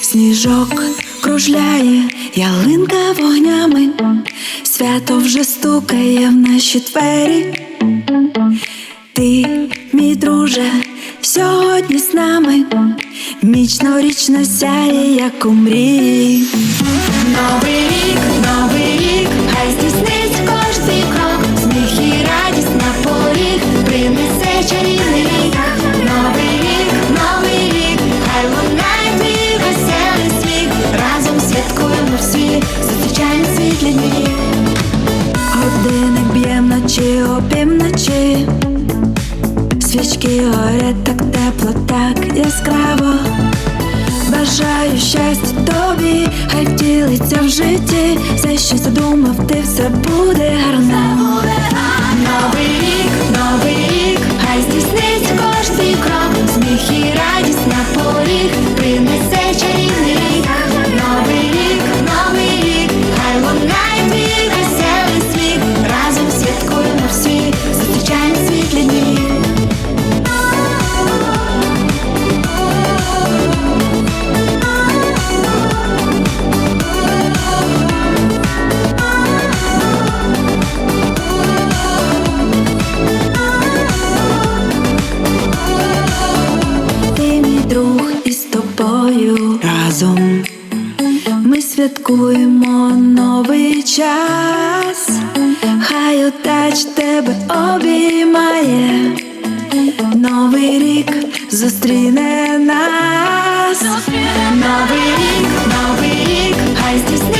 Сніжок кружляє, ялинка вогнями, свято вже стукає в наші двері. Ти, мій друже, сьогодні з нами, Міч новорічно сяє, як у мрії. Вночі, опівночі Свічки горять так тепло, так яскраво. Бажаю щастя тобі, хай втілиться в житті. Все, що задумав, ти все буде гарно. Новий рік, новий рік, хай здійсниться кожний крок. Сміх і радість на поріг, принесе чарівний разом. Ми святкуємо новий час, хай утеч тебе обіймає, новий рік зустріне нас, новий рік, новий рік, хай здійсняє